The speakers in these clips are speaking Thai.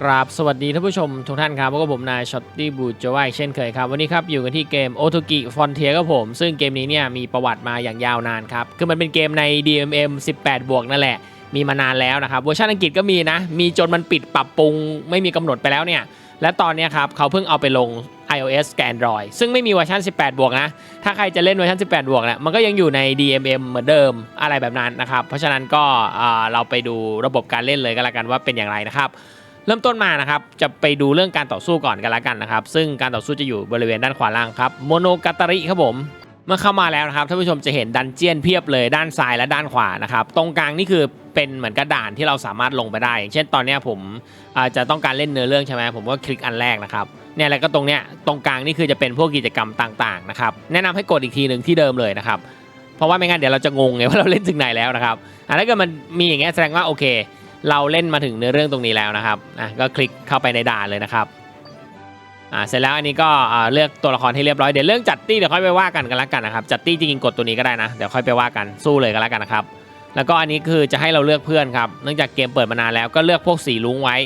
ครับสวัสดีท่านผู้ชมทุกท่านครับพบกับผมนายช็อตตี้บูจวายเช่นเคยครับ วันนี้ครับอยู่กันที่เกม o t o g i Frontier ครับผม ซึ่งเกมนี้เนี่ยมีประวัติมาอย่างยาวนานครับ คือมันเป็นเกมใน DMM 18 บวกนั่นแหละ มีมานานแล้วนะครับ เวอร์ชันอังกฤษก็มีนะ มีจนมันปิดปรับปรุงไม่มีกำหนดไปแล้วเนี่ย และตอนนี้ครับเขาเพิ่งเอาไปลง iOS กับ Android ซึ่งไม่มีเวอร์ชัน18 บวกนะ ถ้าใครจะเล่นเวอร์ชัน18 บวกเนี่ยมันก็ยังอยู่ใน DMM เหมือนเดิมอะไรแบบนั้นนะครับ เพราะฉะนั้นก็เราไปดูระบบการเล่นเลยก็แล้วกันว่าเป็นอย่างไรนะครับ เริ่มต้นมานะครับจะไปดูเรื่องการต่อสู้ก่อนกันละกันนะครับ ซึ่งการต่อสู้จะอยู่บริเวณด้านขวาล่างครับโมโนกาตาริครับผมเมื่อเข้ามาแล้วนะครับท่านผู้ชมจะเห็นดันเจียนเพียบเลยด้านซ้ายและด้านขวานะครับตรงกลางนี่คือเป็นเหมือนกระดานที่เราสามารถลงไปได้ อย่างเช่นตอนนี้ผมจะต้องการเล่นเนื้อเรื่องใช่ไหมผมก็คลิกอันแรกนะครับเนี่ยแล้วก็ตรงเนี้ยตรงกลางนี่คือจะเป็นพวกกิจกรรมต่างๆนะครับแนะนำให้กดอีกทีหนึ่งที่เดิมเลยนะครับเพราะว่าไม่งั้นเดี๋ยวเราจะงงไงว่าเราเล่นถึงไหนแล้วนะครับอะถ้าเกิดมันมีอย่างเงี้ยแสดงว่าโอเค เราเล่นมาถึงเนื้อเรื่องตรงนี้แล้วนะครับอะก็คลิกเข้าไปในด่านเลยนะครับอ่าเสร็จแล้วอันนี้ก็อ่าเลือกตัวละครให้เรียบร้อยเดี๋ยวเรื่องจัดตี้เดี๋ยวค่อยไปว่ากันกันละกันนะครับจัดตี้จริงๆกดตัวนี้ก็ได้นะเดี๋ยวค่อยไปว่ากันสู้เลยกันละกันนะครับแล้วก็อันนี้คือจะให้เราเลือกเพื่อนครับเนื่องจากเกมเปิดมานานแล้วก็เลือกพวกสีรุ้งไว้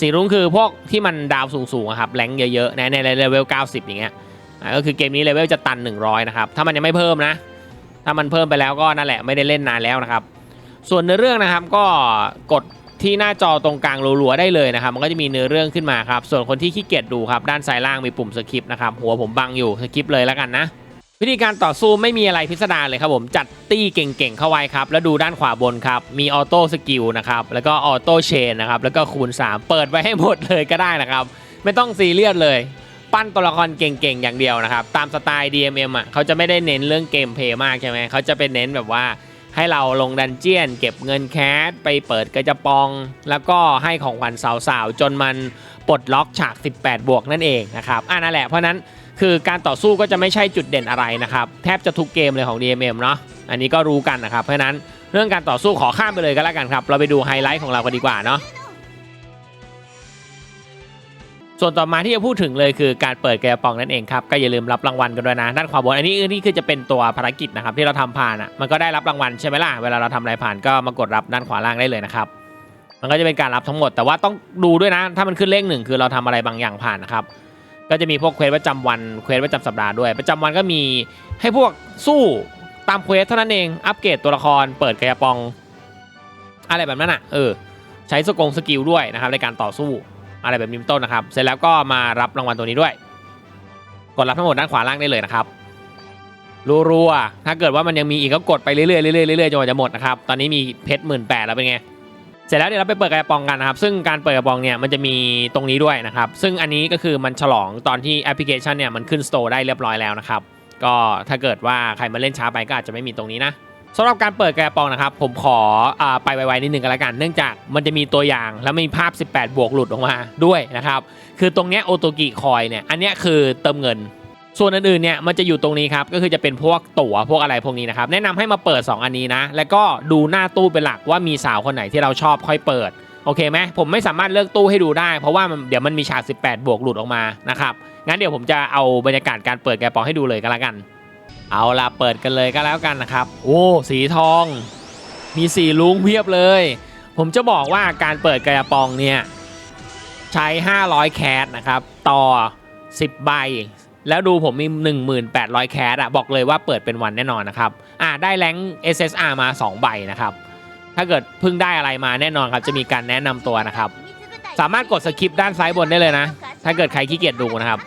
สีรุ้งคือพวกที่มันดาวสูงๆครับแรงเยอะๆในในเลเวล 90 อย่างเงี้ยอ่าก็คือเกมนี้เลเวลจะตัน 100 นะครับ ถ้ามันยังไม่เพิ่มนะ ถ้ามันเพิ่มไปแล้วก็นั่นแหละไม่ได้เล่นนานแล้วนะครับ ส่วนเนื้อเรื่องนะครับก็กด ที่หน้าจอตรงกลางรัวๆได้เลยนะครับมันก็จะมีเนื้อเรื่องขึ้นมาครับส่วนคนที่ขี้เกียจดูครับด้านซ้ายล่างมีปุ่มสคริปต์นะครับหัวผมบังอยู่สคริปต์เลยแล้วกันนะวิธีการต่อสู้ไม่มีอะไรพิสดารเลยครับผมจัดตี้เก่งๆเข้าไว้ครับ แล้วดูด้านขวาบนครับ มีออโต้สกิลนะครับ แล้วก็ออโต้เชนนะครับ แล้วก็คูณ 3 เปิดไว้ให้หมดเลยก็ได้นะครับ ไม่ต้องซีเรียสเลย ปั้นตัวละครเก่งๆ อย่างเดียวนะครับ ตามสไตล์ DMM อะเขาจะไม่ได้เน้นเรื่องเกมเพลย์มากใช่ไหมเขาจะเป็นเน้นแบบว่า ให้เราลงดันเจียน เก็บเงินแคสไปเปิดกระจะปอง แล้วก็ให้ของขวัญสาวๆ จนมันปลดล็อกฉาก 18 บวกนั่นเองนะครับอ่านั่นแหละเพราะนั้นคือการต่อสู้ก็จะไม่ใช่จุดเด่นอะไรนะครับ แทบจะทุกเกมเลยของ DMM เนาะอันนี้ก็รู้กันนะครับเพราะนั้นเรื่องการต่อสู้ขอข้ามไปเลยก็แล้วกันครับ เราไปดูไฮไลท์ของเรากันดีกว่าเนาะ ส่วนต่อมาที่จะพูดถึงเลยคือการเปิดแกระป๋องนั่นเองครับก็อย่าลืมรับรางวัลกันด้วยนะด้านขวาบนอันนี้นี่คือจะเป็นตัวภารกิจนะครับที่เราทำผ่านอะมันก็ได้รับรางวัลใช่ไหมล่ะเวลาเราทำอะไรผ่านก็มากดรับด้านขวาล่างได้เลยนะครับมันก็จะเป็นการรับทั้งหมดแต่ว่าต้องดูด้วยนะ ถ้ามันขึ้นเลขหนึ่งคือเราทำอะไรบางอย่างผ่านนะครับก็จะมีพวกเควสประจำวันเควสประจำสัปดาห์ด้วยประจำวันก็มีให้พวกสู้ตามเควสเท่านั้นเองอัปเกรดตัวละคร เปิดกระปอง อะไรแบบนั้นอะเออใช้สกงสกิลด้วยนะครับในการต่อสู้ อะไรแบบนี้เป็นต้นนะครับ เสร็จแล้วก็มารับรางวัลตัวนี้ด้วย กดรับทั้งหมดด้านขวาล่างได้เลยนะครับรัวๆถ้าเกิดว่ามันยังมีอีกก็กดไปเรื่อยๆเรื่อยๆเรื่อยๆจนกว่าจะหมดนะครับ ตอนนี้มีเพชรหมื่นแปดแล้วเป็นไง เสร็จแล้วเดี๋ยวเราไปเปิดกระป๋องกันนะครับ ซึ่งการเปิดกระป๋องเนี่ยมันจะมีตรงนี้ด้วยนะครับ ซึ่งอันนี้ก็คือมันฉลองตอนที่แอปพลิเคชันเนี่ยมันขึ้นสโตร์ได้เรียบร้อยแล้วนะครับ ก็ถ้าเกิดว่าใครมาเล่นช้าไปก็อาจจะไม่มีตรงนี้นะ สำหรับการเปิดกระปองนะครับ ผมขออไปไวๆนิดนึงกันละกัน เนื่องจากมันจะมีตัวอย่างแล้วมีภาพ 18 บวกหลุดออกมาด้วยนะครับ คือตรงเนี้ยโอโตกิคอยเนี่ยอันเนี้ยคือเติมเงิน ส่วนอื่นๆเนี่ยมันจะอยู่ตรงนี้ครับ ก็คือจะเป็นพวกตั๋วพวกอะไรพวกนี้นะครับ แนะนำให้มาเปิด 2 อันนี้นะ แล้วก็ดูหน้าตู้เป็นหลักว่ามีสาวคนไหนที่เราชอบค่อยเปิดโอเคไหมผมไม่สามารถเลือกตู้ให้ดูได้เพราะว่าเดี๋ยวมันมีฉาก 18 บวกหลุดออกมานะครับงั้นเดี๋ยวผมจะเอาบรรยากาศการเปิดแกะปองให้ดูเลยก็แล้วกัน เอาล่ะเปิดกันเลยก็แล้วกันนะครับ โอ้ สีทอง มีสีลุงเพียบเลย ผมจะบอกว่าการเปิดกระปองเนี่ย ใช้ 500 แคสนะครับ ต่อ 10 ใบ แล้วดูผมมี 1800 แคสอะบอกเลยว่าเปิดเป็นวันแน่นอนนะครับ อ่าได้แรง SSR มา 2 ใบนะครับ ถ้าเกิดเพิ่งได้อะไรมาแน่นอนครับ จะมีการแนะนำตัวนะครับ สามารถกดสคริปต์ด้านซ้ายบนได้เลยนะ ถ้าเกิดใครขี้เกียจดูนะครับ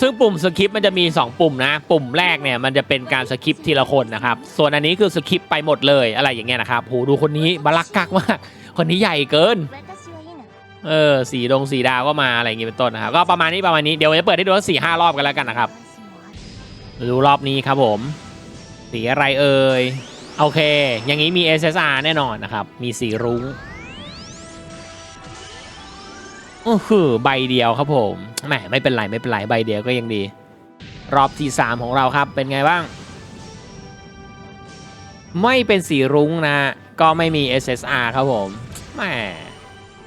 ซึ่งปุ่มสคริปต์มันจะมี 2 ปุ่มนะ ปุ่มแรกเนี่ยมันจะเป็นการสคริปต์ทีละคนนะครับ ส่วนอันนี้คือสคริปต์ไปหมดเลยอะไรอย่างเงี้ยนะครับโหดูคนนี้บลักกักมาก คนนี้ใหญ่เกิน เออสีดงสีดาวก็มาอะไรอย่างงี้เป็นต้นนะครับ ก็ประมาณนี้ประมาณนี้ เดี๋ยวจะเปิดให้ดูสี่ห้ารอบกันแล้วกันนะครับ ดูรอบนี้ครับผม สีอะไรเอ่ย โอเค อย่างนี้มี SSR แน่นอนนะครับ มีสีรุ้ง โอ้โหใบเดียวครับผมแหมไม่เป็นไรไม่เป็นไรใบเดียวก็ยังดี รอบที่ 3 ของเราครับเป็นไงบ้าง ไม่เป็นสีรุ้งนะ ก็ไม่มี SSR ครับผมแหม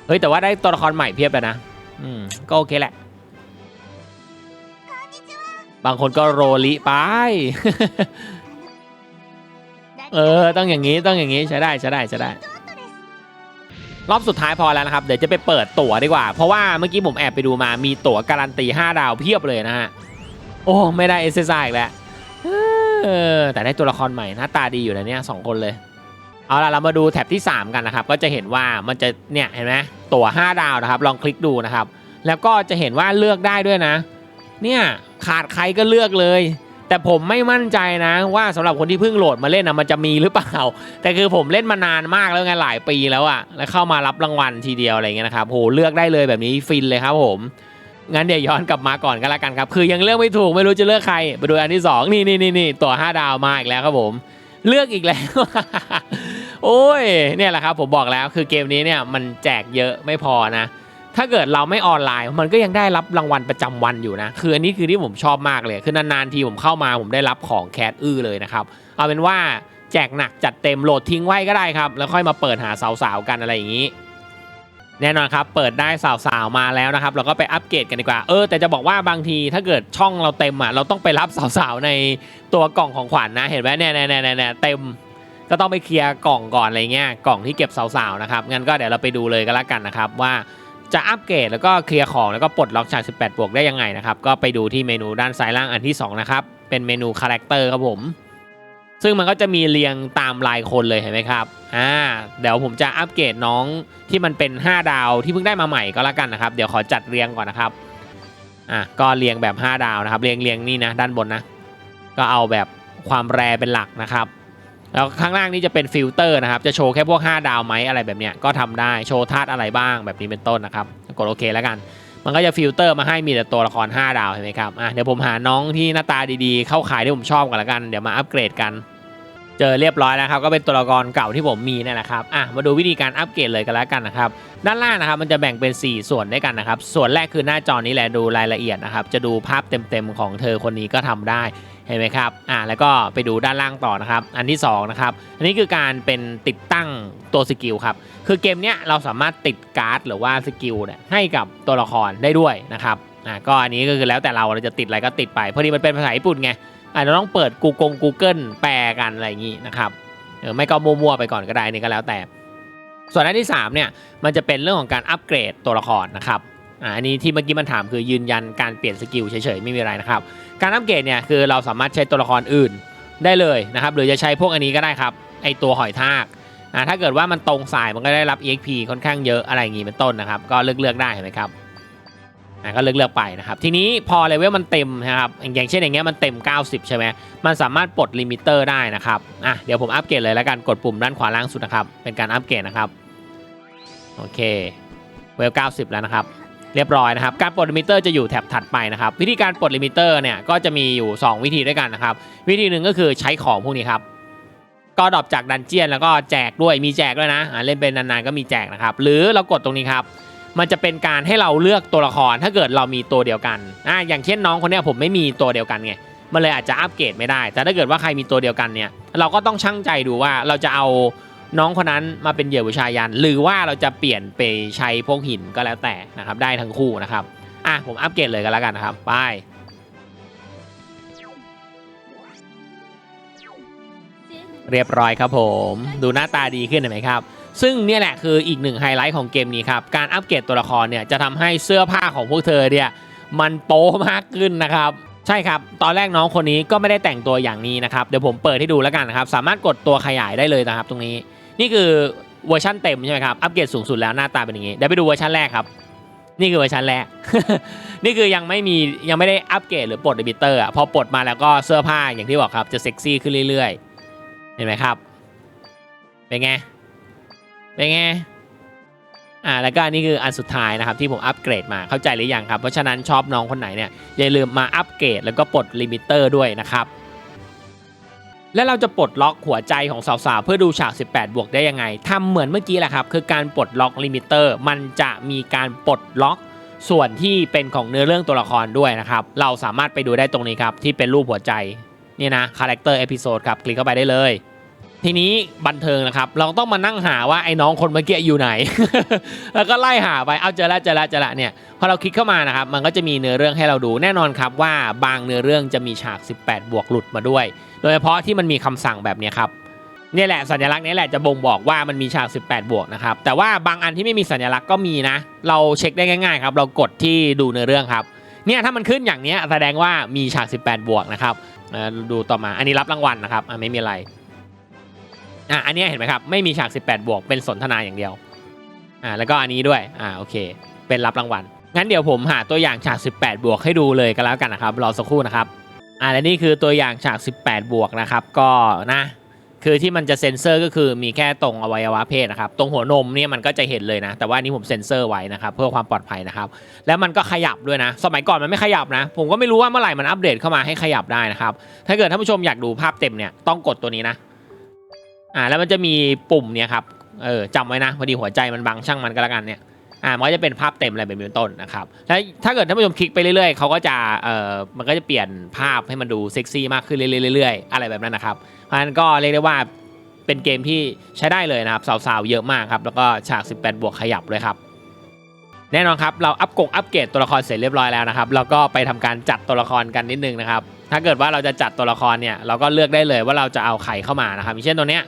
เฮ้ยแต่ว่าได้ตัวละครใหม่เพียบเลยนะ อืมก็โอเคแหละ บางคนก็โรลิไป เออ ต้องอย่างนี้ต้องอย่างนี้ใช้ได้ใช้ได้ใช้ได้ รอบสุดท้ายพอแล้วนะครับ เดี๋ยวจะไปเปิดตั๋วดีกว่า เพราะว่าเมื่อกี้ผมแอบไปดูมามีตั๋วการันตี 5 ดาวเพียบเลยนะฮะ โอ้ ไม่ได้เอสเซอีกแล้วแต่ได้ตัวละครใหม่หน้าตาดีอยู่นะเนี่ยสองคนเลยเอาล่ะเรามาดูแท็บที่ 3 กันนะครับ ก็จะเห็นว่ามันจะเนี่ยเห็นไหมตั๋ว 5 ดาวนะครับ ลองคลิกดูนะครับ แล้วก็จะเห็นว่าเลือกได้ด้วยนะ เนี่ยขาดใครก็เลือกเลย แต่ผมไม่มั่นใจนะว่าสำหรับคนที่เพิ่งโหลดมาเล่นนะมันจะมีหรือเปล่า แต่คือผมเล่นมานานมากแล้วไงหลายปีแล้วอะแล้วเข้ามารับรางวัลทีเดียวอะไรเงี้ยนะครับโหเลือกได้เลยแบบนี้ฟินเลยครับผมงั้นเดี๋ยวย้อนกลับมาก่อนก็แล้วกันครับ คือยังเลือกไม่ถูกไม่รู้จะเลือกใครไปดูอันที่สองนี่นี่นี่นี่ตัว 5 ดาวมาอีกแล้วครับผม เลือกอีกแล้ว โอ้ยเนี่ยแหละครับผมบอกแล้วคือเกมนี้เนี่ยมันแจกเยอะไม่พอนะ ถ้าเกิดเราไม่ออนไลน์ มันก็ยังได้รับรางวัลประจำวันอยู่นะ คืออันนี้คือที่ผมชอบมากเลย คือนานๆทีผมเข้ามาผมได้รับของแคทอื้อเลยนะครับ เอาเป็นว่าแจกหนักจัดเต็มโหลดทิ้งไว้ก็ได้ครับ แล้วค่อยมาเปิดหาสาวๆกันอะไรอย่างนี้ แน่นอนครับ เปิดได้สาวๆมาแล้วนะครับ เราก็ไปอัปเกรดกันดีกว่า เออแต่จะบอกว่าบางทีถ้าเกิดช่องเราเต็มอะ เราต้องไปรับสาวๆในตัวกล่องของขวัญนะเห็นไหมเนี่เนี่ยเนี่ยเนี่ยเต็มก็ต้องไปเคลียร์กล่องก่อนอะไรเงี้ยกล่องที่เก็บสาวๆนะครับงั้นก็เดี๋ยวเราไปดูเลยก็แล้วกันนะครับว่า จะอัปเกรดแล้วก็เคลียร์ของแล้วก็ปลดล็อกฉาก 18 บวกได้ยังไงนะครับ ก็ไปดูที่เมนูด้านซ้ายล่างอันที่ 2 นะครับ เป็นเมนูคาแรคเตอร์ครับผม ซึ่งมันก็จะมีเรียงตามลายคนเลยเห็นไหมครับอ่าเดี๋ยวผมจะอัปเกรดน้องที่มันเป็น 5 ดาวที่เพิ่งได้มาใหม่ก็แล้วกันนะครับ เดี๋ยวขอจัดเรียงก่อนนะครับอะก็เรียงแบบ 5 ดาวนะครับ เรียงเรียงนี่นะด้านบนนะ ก็เอาแบบความแรเป็นหลักนะครับ แล้วข้างล่างนี่จะเป็นฟิลเตอร์นะครับ จะโชว์แค่พวก 5 ดาวไหมอะไรแบบเนี้ยก็ทำได้โชว์ธาตุอะไรบ้างแบบนี้เป็นต้นนะครับ กดโอเคแล้วกัน มันก็จะฟิลเตอร์มาให้มีแต่ตัวละคร 5 ดาวใช่ไหมครับอะเดี๋ยวผมหาน้องที่หน้าตาดีๆ เข้าขายที่ผมชอบกันละกัน เดี๋ยวมาอัปเกรดกัน เจอเรียบร้อยแล้วครับก็เป็นตัวละครเก่าที่ผมมีนี่แหละครับอะมาดูวิธีการอัปเกรดเลยกันแล้วกันนะครับด้านล่างนะครับมันจะแบ่งเป็น 4 ส่วนด้วยกันนะครับส่วนแรกคือหน้าจอนี้แหละดูรายละเอียดนะครับจะดูภาพเต็มๆของเธอคนนี้ก็ทำได้เห็นไหมครับอ่าแล้วก็ไปดูด้านล่างต่อนะครับอันที่2นะครับอันนี้คือการเป็นติดตั้งตัวสกิลครับคือเกมเนี้ยเราสามารถติดการ์ดหรือว่าสกิลเนี่ยให้กับตัวละครได้ด้วยนะครับอ่าก็อันนี้ก็คือแล้วแต่เราเราจะติดอะไรก็ติดไปพอดีมันเป็นภาษาญี่ปุ่นไง อาจจะต้องเปิด Google Google แปลกันอะไรอย่างนี้นะครับเออไม่ก็มั่วๆไปก่อนก็ได้นี่ก็แล้วแต่ ส่วนอันที่3เนี่ยมันจะเป็นเรื่องของการอัปเกรดตัวละครนะครับอ่าอันนี้ที่เมื่อกี้มันถามคือยืนยันการเปลี่ยนสกิลเฉยๆไม่มีอะไรนะครับ การอัปเกรดเนี่ยคือเราสามารถใช้ตัวละครอื่นได้เลยนะครับ หรือจะใช้พวกอันนี้ก็ได้ครับไอตัวหอยทากอ่าถ้าเกิดว่ามันตรงสายมันก็ได้รับ EXP ค่อนข้างเยอะอะไรอย่างงี้เป็นต้นนะครับ ก็เลือกเลือกๆได้เห็นไหมครับ อ่าก็เลือกเลือกๆไปนะครับ ทีนี้พอเลเวลมันเต็มนะครับอย่างเช่นอย่างเงี้ยมันเต็ม 90 ใช่ไหมมันสามารถปลดลิมิเตอร์ได้นะครับอะเดี๋ยวผมอัปเกรดเลยแล้วกันกดปุ่มด้านขวาล่างสุดนะครับ เป็นการอัปเกรดนะครับโอเคเวล 90 แล้วนะครับ เรียบร้อยนะครับ การปลดลิมิเตอร์จะอยู่แถบถัดไปนะครับ วิธีการปลดลิมิเตอร์เนี่ยก็จะมีอยู่ 2 วิธีด้วยกันนะครับ วิธีหนึ่งก็คือใช้ของพวกนี้ครับก็ดรอปจากดันเจียนแล้วก็แจกด้วยมีแจกด้วยนะอ่าเล่นเป็นนานๆก็มีแจกนะครับ หรือเรากดตรงนี้ครับ มันจะเป็นการให้เราเลือกตัวละครถ้าเกิดเรามีตัวเดียวกันอ่าอย่างเช่นน้องคนนี้ผมไม่มีตัวเดียวกันไงมันเลยอาจจะอัปเกรดไม่ได้ แต่ถ้าเกิดว่าใครมีตัวเดียวกันเนี่ยเราก็ต้องชั่งใจดูว่าเราจะเอาน้องคนนั้นมาเป็นเหยื่อวิชายัน หรือว่าเราจะเปลี่ยนไปใช้พวกหินก็แล้วแต่นะครับได้ทั้งคู่นะครับอะผมอัปเกรดเลยกันแล้วกันนะครับไปเรียบร้อยครับผม ดูหน้าตาดีขึ้นเห็นไหมครับ ซึ่งเนี่ยแหละคืออีกหนึ่งไฮไลท์ของเกมนี้ครับ การอัปเกรดตัวละครเนี่ยจะทำให้เสื้อผ้าของพวกเธอเนี่ยมันโป๊มากขึ้นนะครับใช่ครับ ตอนแรกน้องคนนี้ก็ไม่ได้แต่งตัวอย่างนี้นะครับ เดี๋ยวผมเปิดให้ดูแล้วกันนะครับ สามารถกดตัวขยายได้เลยนะครับ ตรงนี้ นี่คือเวอร์ชันเต็มใช่ไหมครับ อัปเกรดสูงสุดแล้วหน้าตาเป็นอย่างนี้ เดี๋ยวไปดูเวอร์ชันแรกครับ นี่คือเวอร์ชันแรก นี่คือยังไม่มียังไม่ได้อัปเกรดหรือปลดลิมิเตอร์อะ พอปลดมาแล้วก็เสื้อผ้าอย่างที่บอกครับ จะเซ็กซี่ขึ้นเรื่อยๆ เห็นไหมครับ เป็นไง เป็นไงอ่าแล้วก็อันนี่คืออันสุดท้ายนะครับที่ผมอัปเกรดมาเข้าใจหรือยังครับ เพราะฉะนั้นชอบน้องคนไหนเนี่ยอย่าลืมมาอัปเกรดแล้วก็ปลดลิมิเตอร์ด้วยนะครับ และเราจะปลดล็อกหัวใจของสาวๆ เพื่อดูฉาก 18 บวกได้ยังไงทำเหมือนเมื่อกี้แหละครับ คือการปลดล็อกลิมิเตอร์มันจะมีการปลดล็อกส่วนที่เป็นของเนื้อเรื่องตัวละครด้วยนะครับ เราสามารถไปดูได้ตรงนี้ครับที่เป็นรูปหัวใจนี่นะคาแรคเตอร์เอพิโซดครับคลิกเข้าไปได้เลย ทีนี้บันเทิงนะครับ เราต้องมานั่งหาว่าไอ้น้องคนเมื่อกี้อยู่ไหน แล้วก็ไล่หาไปเอาเจอล้วเจอล้วเจอล้วเนี่ยพอเราคลิกเข้ามานะครับ มันก็จะมีเนื้อเรื่องให้เราดูแน่นอนครับว่าบางเนื้อเรื่องจะมีฉาก 18 บวกหลุดมาด้วย โดยเฉพาะที่มันมีคำสั่งแบบนี้ครับนี่แหละสัญลักษณ์นี้แหละจะบ่งบอกว่ามันมีฉาก 18 บวกนะครับแต่ว่าบางอันที่ไม่มีสัญลักษณ์ก็มีนะ เราเช็คได้ง่ายๆครับเรากดที่ดูเนื้อเรื่องครับเนี่ยถ้ามันขึ้นอย่างนี้แสดงว่ามีฉาก 18 บวกนะครับอ่าดูต่อมาอันนี้รับรางวัลนะครับไม่มีอะไร อะอันนี้เห็นไหมครับไม่มีฉาก 18 บวกเป็นสนทนาอย่างเดียวอ่าแล้วก็อันนี้ด้วยอ่าโอเค เป็นรับรางวัลงั้นเดี๋ยวผมหาตัวอย่างฉาก 18 บวกให้ดูเลยกันแล้วกันนะครับรอสักครู่นะครับอ่าและนี่คือตัวอย่างฉาก 18 บวกนะครับก็นะคือที่มันจะเซ็นเซอร์ก็คือมีแค่ตรงอวัยวะเพศนะครับ ตรงหัวนมเนี่ยมันก็จะเห็นเลยนะ แต่ว่านนี้ผมเซ็นเซอร์ไว้นะครับ เพื่อความปลอดภัยนะครับ แล้วมันก็ขยับด้วยนะ สมัยก่อนมันไม่ขยับนะ ผมก็ไม่รู้ว่าเมื่อไหร่มันอัปเดตเข้ามาให้ขยับได้นะครับ ถ้าเกิดท่านผู้ชมอยากดูภาพเต็มเนี่ยต้องกดตัวนี้นะ อ่าแล้วมันจะมีปุ่มเนี่ยครับเออจำไว้นะพอดีหัวใจมันบังช่างมันก็แล้วกันเนี่ยอ่ามันก็จะเป็นภาพเต็มอะไรแบบนี้เป็นต้นนะครับแล้วถ้าเกิดท่านผู้ชมคลิกไปเรื่อยๆเขาก็จะเอ่อมันก็จะเปลี่ยนภาพให้มันดูเซ็กซี่มากขึ้นเรื่อยๆอะไรแบบนั้นนะครับเพราะฉะนั้นก็เรียกได้ว่าเป็นเกมที่ใช้ได้เลยนะครับสาวๆเยอะมากครับแล้วก็ฉาก 18 บวกขยับเลยครับ แน่นอนครับเราอัปกงอัปเกรดตัวละครเสร็จเรียบร้อยแล้วนะครับแล้วก็ไปทำการจัดตัวละครกันนิดนึงนะครับถ้าเกิดว่าเราจะจัดตัวละครเนี่ยเราก็เลือกได้เลยว่าเราจะเอาใครเข้ามานะครับอย่างเช่นตัวเนี้ย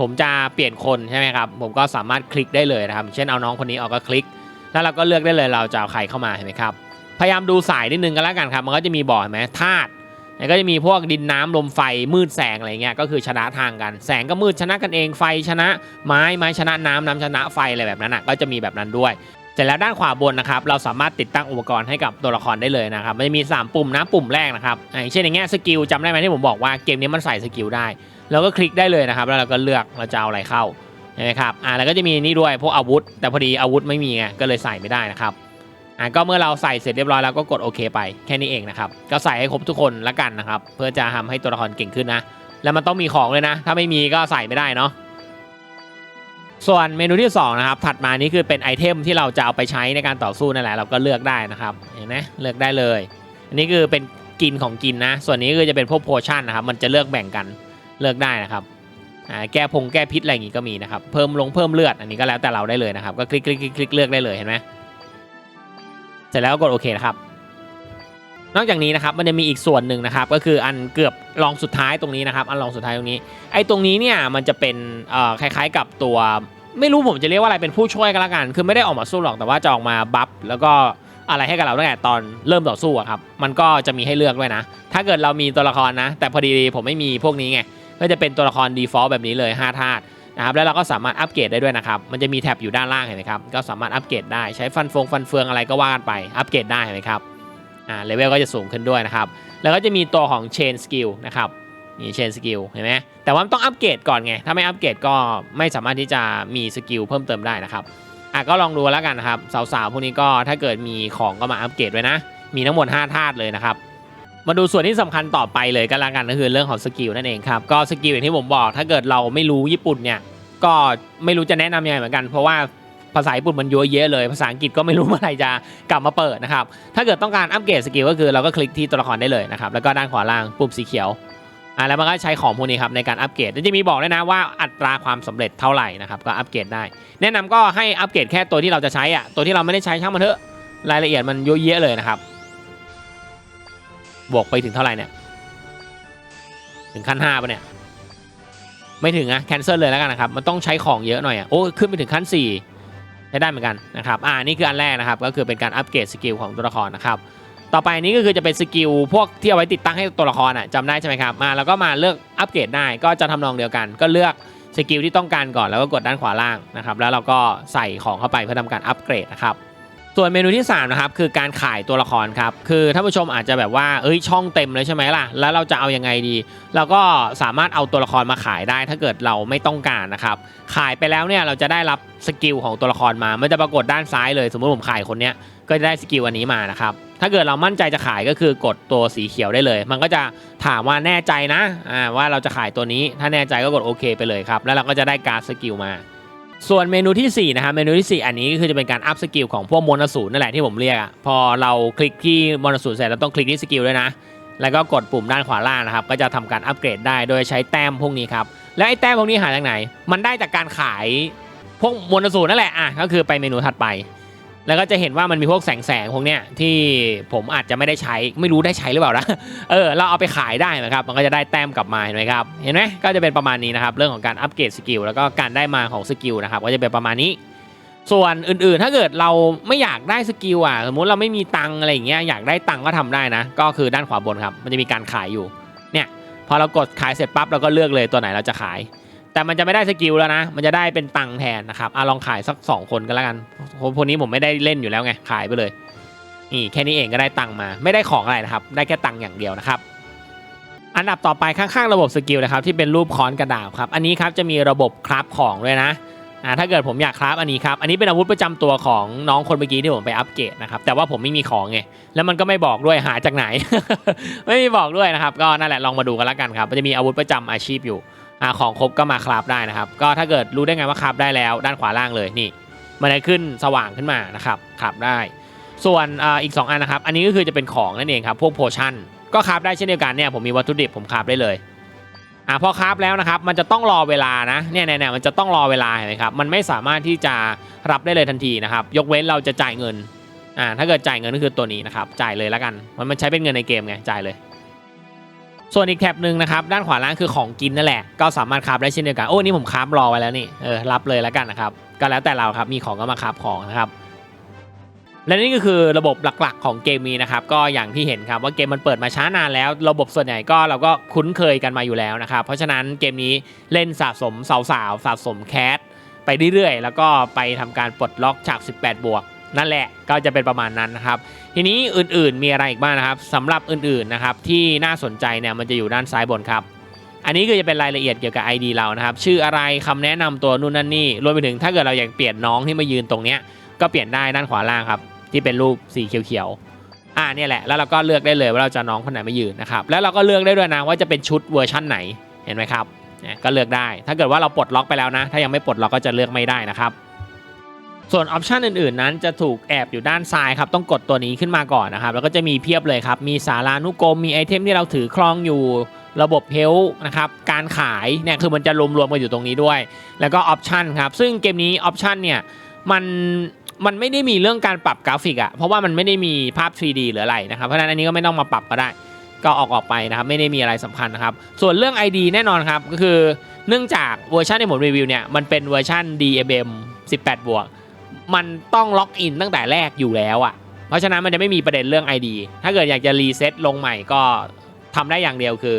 ผมจะเปลี่ยนคนใช่ไหมครับ ผมก็สามารถคลิกได้เลยนะครับ เช่นเอาน้องคนนี้ออกก็คลิก แล้วเราก็เลือกได้เลยเราจะเอาใครเข้ามาเห็นไหมครับ พยายามดูสายนิดนึงกันแล้วกันครับ มันก็จะมีบอเห็นไหมธาตุแล้วก็จะมีพวกดินน้ำลมไฟมืดแสงอะไรเงี้ย ก็คือชนะทางกัน แสงก็มืดชนะกันเอง ไฟชนะไม้ไม้ชนะน้ำน้ำชนะไฟอะไรแบบนั้นอะก็จะมีแบบนั้นด้วยเสร็จแล้วด้านขวาบนนะครับเราสามารถติดตั้งอุปกรณ์ให้กับตัวละครได้เลยนะครับมันจะมี 3 ปุ่มนะปุ่มแรกนะครับอย่างเช่นอย่างเงี้ยสกิลจำได้ไหมที่ผมบอกว่าเกมนี้มันใส่สกิลได้ เราก็คลิกได้เลยนะครับ แล้วเราก็เลือกเราจะเอาอะไรเข้าใช่ไหมครับอ่าแล้วก็จะมีนี่ด้วยพวกอาวุธ แต่พอดีอาวุธไม่มีไงก็เลยใส่ไม่ได้นะครับอ่าก็เมื่อเราใส่เสร็จเรียบร้อยแล้วก็กดโอเคไปแค่นี้เองนะครับก็ใส่ให้ครบทุกคนละกันนะครับ เพื่อจะทำให้ตัวละครเก่งขึ้นนะ แล้วมันต้องมีของเลยนะ ถ้าไม่มีก็ใส่ไม่ได้เนาะส่วนเมนูที่สองนะครับถัดมานี้คือเป็นไอเทมที่เราจะเอาไปใช้ในการต่อสู้นั่นแหละเราก็เลือกได้นะครับเห็นไหมเลือกได้เลย อันนี้คือเป็นกินของกินนะ ส่วนนี้คือจะเป็นพวกโพชั่นนะครับ มันจะเลือกแบ่งกัน เลือกได้นะครับแก้พงแก้พิษอะไรอย่างงี้ก็มีนะครับ เพิ่มลงเพิ่มเลือดอันนี้ก็แล้วแต่เราได้เลยนะครับ ก็คลิกคลิกคลิกคลิกเลือกได้เลยเห็นไหมเสร็จแล้วก็กดโอเคนะครับ นอกจากนี้นะครับมันจะมีอีกส่วนหนึ่งนะครับ ก็คืออันเกือบรองสุดท้ายตรงนี้นะครับ อันรองสุดท้ายตรงนี้ ไอ้ตรงนี้เนี่ยมันจะเป็นคล้ายๆกับตัว ไม่รู้ผมจะเรียกว่าอะไรเป็นผู้ช่วยกันละกัน คือไม่ได้ออกมาสู้หรอกแต่ว่าจะออกมาบัฟแล้วก็อะไรให้กับเราตั้งแต่ตอนเริ่มต่อสู้อะครับ มันก็จะมีให้เลือกด้วยนะ ถ้าเกิดเรามีตัวละครนะ แต่พอดีผมไม่มีพวกนี้ไง ก็จะเป็นตัวละคร default แบบนี้เลย 5 ธาตุนะครับแล้วเราก็สามารถอัปเกรดได้ด้วยนะครับ มันจะมีแท็บอยู่ด้านล่างเห็นไหมครับ ก็สามารถอัปเกรดได้ใช้ฟันฟงฟันเฟืองอะไรก็ว่ากันไป อัปเกรดได้เห็นไหมครับ อ่า เลเวลก็จะสูงขึ้นด้วยนะครับ แล้วก็จะมีตัวของ chain skill นะครับ นี่ chain skill เห็นไหมแต่ว่าต้องอัปเกรดก่อนไง ถ้าไม่อัปเกรดก็ไม่สามารถที่จะมีสกิลเพิ่มเติมได้นะครับ อะก็ลองดูแล้วกันนะครับ สาวๆ พวกนี้ก็ถ้าเกิดมีของก็มาอัปเกรดไว้นะ มีทั้งหมด 5 ธาตุเลยนะครับ มาดูส่วนที่สำคัญต่อไปเลยก็แล้วกันก็คือเรื่องของสกิลนั่นเองครับก็สกิลอย่างที่ผมบอก ถ้าเกิดเราไม่รู้ญี่ปุ่นเนี่ยก็ไม่รู้จะแนะนำยังไงเหมือนกัน เพราะว่าภาษาญี่ปุ่นมันเยอะแยะเลยภาษาอังกฤษก็ไม่รู้เมื่อไหร่จะกลับมาเปิดนะครับถ้าเกิดต้องการอัปเกรดสกิลก็คือเราก็คลิกที่ตัวละครได้เลยนะครับแล้วก็ด้านขวาล่างปุ่มสีเขียวอ่าแล้วมันก็ใช้ของพวกนี้ครับในการอัปเกรดแล้วจะมีบอกด้วยนะว่าอัตราความสำเร็จเท่าไหร่นะครับก็อัปเกรดได้ แนะนำก็ให้อัปเกรดแค่ตัวที่เราจะใช้อะตัวที่เราไม่ได้ใช้ช่างมันเถอะรายละเอียดมันเยอะแยะเลยนะครับ บวกไปถึงเท่าไหร่เนี่ย ถึงขั้น5ปะเนี่ย ไม่ถึงอะแคนเซิลเลยแล้วกันนะครับ มันต้องใช้ของเยอะหน่อยอะโอ้ ขึ้นไปถึงขั้น 4 ใช้ได้เหมือนกันนะครับ อ่า นี่คืออันแรกนะครับ ก็คือเป็นการอัปเกรดสกิลของตัวละครนะครับ ต่อไปนี้ก็คือจะเป็นสกิลพวกที่เอาไว้ติดตั้งให้ตัวละครอะจำได้ใช่ไหมครับ มาแล้วก็มาเลือกอัปเกรดได้ ก็จะทำนองเดียวกัน ก็เลือกสกิลที่ต้องการก่อนแล้วก็กดด้านขวาล่างนะครับ แล้วเราก็ใส่ของเข้าไปเพื่อทำการอัปเกรดนะครับ ส่วนเมนูที่ 3 นะครับ คือการขายตัวละครครับ คือท่านผู้ชมอาจจะแบบว่าเอ้ยช่องเต็มเลยใช่ไหมล่ะ แล้วเราจะเอายังไงดีเราก็สามารถเอาตัวละครมาขายได้ ถ้าเกิดเราไม่ต้องการนะครับ ขายไปแล้วเนี่ยเราจะได้รับสกิลของตัวละครมามันจะปรากฏด้านซ้ายเลย สมมติผมขายคนเนี้ยก็จะได้สกิลอันนี้มานะครับถ้าเกิดเรามั่นใจจะขายก็คือกดตัวสีเขียวได้เลย มันก็จะถามว่าแน่ใจนะอ่าว่าเราจะขายตัวนี้ ถ้าแน่ใจก็กดโอเคไปเลยครับแล้วเราก็จะได้การสกิลมา ส่วนเมนูทีสี่4นะครับเมนูที่ 4 อันนี้ก็คือจะเป็นการอัพสกิลของพวกมอนสูนนั่นแหละที่ผมเรียกอะพอเราคลิกที่มอนสูนเสร็จเราต้องคลิกที่สกิลด้วยนะ แล้วก็กดปุ่มด้านขวาล่างนะครับ ก็จะทำการอัปเกรดได้โดยใช้แต้มพวกนี้ครับ แล้วไอ้แต้มพวกนี้หาจากไหน มันได้จากการขายพวกมอนสูนนั่นแหละอะก็คือไปเมนูถัดไป แล้วก็จะเห็นว่ามันมีพวกแสงแสงพวกเนี้ยที่ผมอาจจะไม่ได้ใช้ไม่รู้ได้ใช้หรือเปล่านะเออเราเอาไปขายได้นะครับมันก็จะได้แต้มกลับมาเห็นไหมครับเห็นไหมก็จะเป็นประมาณนี้นะครับเรื่องของการอัปเกรดสกิลแล้วก็การได้มาของสกิลนะครับก็จะเป็นประมาณนี้ ส่วนอื่นๆ ถ้าเกิดเราไม่อยากได้สกิลอะสมมติเราไม่มีตังอะไรอย่างเงี้ยอยากได้ตังก็ทำได้นะ ก็คือด้านขวาบนครับมันจะมีการขายอยู่เนี่ยพอเรากดขายเสร็จปั๊บเราก็เลือกเลยตัวไหนเราจะขาย แต่มันจะไม่ได้สกิลแล้วนะ มันจะได้เป็นตังแทนนะครับอะลองขายสัก 2 คนกันแล้วกันคนนี้ผมไม่ได้เล่นอยู่แล้วไง ขายไปเลย นี่แค่นี้เองก็ได้ตังมา ไม่ได้ของอะไรนะครับ ได้แค่ตังอย่างเดียวนะครับ อันดับต่อไปข้างๆระบบสกิลนะครับที่เป็นรูปค้อนกระดาษครับ อันนี้ครับจะมีระบบคราฟของด้วยนะอ่าถ้าเกิดผมอยากคราฟอันนี้ครับ อันนี้เป็นอาวุธประจำตัวของน้องคนเมื่อกี้ที่ผมไปอัปเกรดนะครับ แต่ว่าผมไม่มีของไง แล้วมันก็ไม่บอกด้วยหาจากไหน ไม่มีบอกด้วยนะครับ ก็นั่นแหละลองมาดูกันแล้วกันครับ มันจะมีอาวุธประจำอาชีพอยู่ อของครบก็มาคราฟได้นะครับ ก็ถ้าเกิดรู้ได้ไงว่าคราฟได้แล้ว ด้านขวาล่างเลยนี่ มันจะขึ้นสว่างขึ้นมานะครับคราฟได้ ส่วนออีก 2 อันนะครับ อันนี้ก็คือจะเป็นของนั่นเองครับ พวกโพชั่น ก็คราฟได้เช่นเดียวกันเนี่ยผมมีวัตถุดิบผมคราฟได้เลยอ่าพอคราฟแล้วนะครับ มันจะต้องรอเวลานะเนี่ยเนี่ยเนี่ยมันจะต้องรอเวลาเห็นไหมครับ มันไม่สามารถที่จะรับได้เลยทันทีนะครับ ยกเว้นเราจะจ่ายเงินอ่าถ้าเกิดจ่ายเงินก็คือตัวนี้นะครับ จ่ายเลยแล้วกัน มันมันใช้เป็นเงินในเกมไงจ่ายเลย ส่วนอีกแท็บหนึ่งนะครับด้านขวาล่างคือของกินนั่นแหละก็สามารถคราฟได้เช่นเดียวกันโอ้นี่ผมคราฟรอไว้แล้วนี่เออรับเลยแล้วกันนะครับก็แล้วแต่เราครับมีของก็มาคราฟของนะครับและนี่ก็คือระบบหลักๆ ของเกมนี้นะครับก็อย่างที่เห็นครับว่าเกมมันเปิดมาช้านานแล้ว ระบบส่วนใหญ่ก็เราก็คุ้นเคยกันมาอยู่แล้วนะครับเพราะฉะนั้นเกมนี้เล่นสะสมสาวๆสะสมแคสไปเรื่อยๆ แล้วก็ไปทำการปลดล็อกฉาก 18 บวก นั่นแหละก็จะเป็นประมาณนั้นนะครับ ทีนี้อื่นๆมีอะไรอีกบ้างนะครับสำหรับอื่นๆนะครับที่น่าสนใจเนี่ยมันจะอยู่ด้านซ้ายบนครับ อันนี้คือจะเป็นรายละเอียดเกี่ยวกับ ID เรานะครับ ชื่ออะไรคำแนะนำตัวนู่นนั่นนี่รวมไปถึงถ้าเกิดเราอยากเปลี่ยนน้องที่มายืนตรงเนี้ยก็เปลี่ยนได้ด้านขวาล่างครับ ที่เป็นรูปสีเขียวๆอ่าเนี่ยแหละแล้วเราก็เลือกได้เลยว่าเราจะน้องคนไหนมายืนนะครับแล้วเราก็เลือกได้ด้วยนะว่าจะเป็นชุดเวอร์ชั่นไหนเห็นไหมครับเนี่ยก็เลือกได้ ถ้าเกิดว่าเราปลดล็อกไปแล้วนะ ถ้ายังไม่ปลดล็อกก็จะเลือกไม่ได้นะครับ ส่วนออปชันอื่นๆ นั้นจะถูกแอบอยู่ด้านซ้ายครับ ต้องกดตัวนี้ขึ้นมาก่อนนะครับ แล้วก็จะมีเพียบเลยครับ มีสารานุกรม มีไอเทมที่เราถือครองอยู่ ระบบเฮลนะครับ การขายเนี่ยคือมันจะรวมๆกันอยู่ตรงนี้ด้วย แล้วก็ออปชันครับ ซึ่งเกมนี้ออปชันเนี่ยมันมันไม่ได้มีเรื่องการปรับกราฟิกอะเพราะว่ามันไม่ได้มีภาพ 3D หรืออะไรนะครับ เพราะฉะนั้นอันนี้ก็ไม่ต้องมาปรับก็ได้ ก็ออกออกไปนะครับ ไม่ได้มีอะไรสำคัญนะครับ ส่วนเรื่อง ID แน่นอนครับ ก็คือ เนื่องจากเวอร์ชันที่ผมรีวิวเนี่ย มันเป็นเวอร์ชัน DMM 18บวก มันต้องล็อกอินตั้งแต่แรกอยู่แล้วอะเพราะฉะนั้นมันจะไม่มีประเด็นเรื่อง ID ถ้าเกิดอยากจะรีเซ็ตลงใหม่ก็ทำได้อย่างเดียวคือ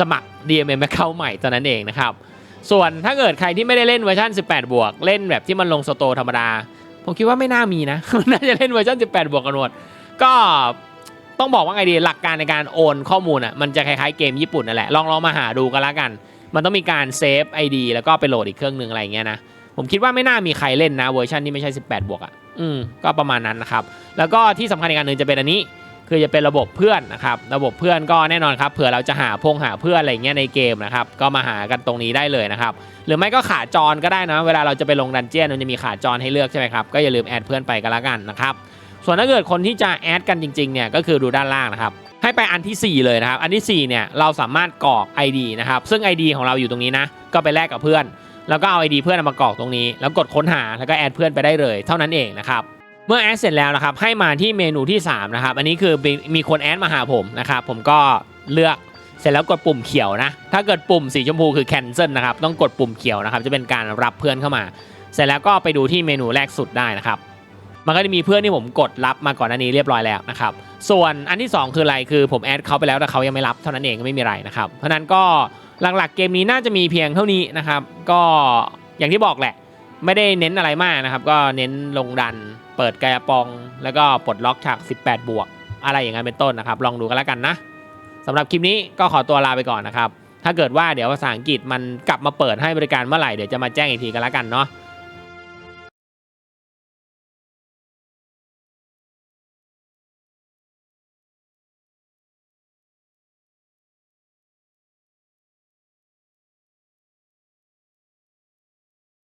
สมัคร DMM เข้าใหม่ตอนนั้นเองนะครับ ส่วนถ้าเกิดใครที่ไม่ได้เล่นเวอร์ชัน18 บวก เล่นแบบที่มันลงสโตธรรมดา ผมคิดว่าไม่น่ามีนะ น่าจะเล่นเวอร์ชัน18 บวกกันหมด ก็ต้องบอกว่าไงดีหลักการในการโอนข้อมูลอะมันจะคล้ายๆเกมญี่ปุ่นนั่นแหละลองลองมาหาดูกันละกัน มันต้องมีการเซฟ ID แล้วก็ไปโหลดอีกเครื่องหนึ่งอะไรเงี้ยนะ ผมคิดว่าไม่น่ามีใครเล่นนะเวอร์ชันที่ไม่ใช่ 18 บวกอะอืมก็ประมาณนั้นนะครับ แล้วก็ที่สำคัญอีกอันหนึ่งจะเป็นอันนี้ คือจะเป็นระบบเพื่อนนะครับ ระบบเพื่อนก็แน่นอนครับ เผื่อเราจะหาพงหาเพื่อนอะไรเงี้ยในเกมนะครับ ก็มาหากันตรงนี้ได้เลยนะครับ หรือไม่ก็ขาจรก็ได้นะ เวลาเราจะไปลงดันเจี้ยนมันจะมีขาจรให้เลือกใช่ไหมครับ ก็อย่าลืมแอดเพื่อนไปกันละกันนะครับ ส่วนถ้าเกิดคนที่จะแอดกันจริงๆเนี่ย ก็คือดูด้านล่างนะครับ ให้ไปอันทีสี่4 เลยนะครับ อันที่4เนี่ย เราสามารถกรอก ID นะครับ ซึ่ง ID ของเราอยู่ตรงนี้นะ ก็ไปแลกกับเพื่อน แล้วก็เอา ID เพื่อนมากรอกตรงนี้ แล้วกดค้นหาแล้วก็แอดเพื่อนไปได้เลย เท่านั้นเองนะครับเมื่อแอดเสร็จแล้วนะครับให้มาที่เมนูที่3นะครับอันนี้คือมีมีคนแอดมาหาผมนะครับผมก็เลือกเสร็จแล้วกดปุ่มเขียวนะ ถ้าเกิดปุ่มสีชมพูคือ cancel นะครับ ต้องกดปุ่มเขียวนะครับ จะเป็นการรับเพื่อนเข้ามา เสร็จแล้วก็ไปดูที่เมนูแรกสุดได้นะครับ มันก็จะมีเพื่อนที่ผมกดรับมาก่อนหน้านี้เรียบร้อยแล้วนะครับ ส่วนอันที่ 2 คืออะไรคือผมแอดเขาไปแล้วแต่เขายังไม่รับเท่านั้นเองไม่มีอะไรนะครับเพราะนั้นก็หลักๆเกมนี้น่าจะมีเพียงเท่านี้นะครับ ก็อย่างที่บอกแหละ ไม่ได้เน้นอะไรมากนะครับ ก็เน้นลงดัน เปิดกายปอง แล้วก็ปลดล็อกฉาก 18 บวก อะไรอย่างนั้นเป็นต้นนะครับ ลองดูกันแล้วกันนะสำหรับคลิปนี้ก็ขอตัวลาไปก่อนนะครับถ้าเกิดว่าเดี๋ยวภาษาอังกฤษมันกลับมาเปิดให้บริการเมื่อไหร่เดี๋ยวจะมาแจ้งอีกทีกันแล้วกันเนาะ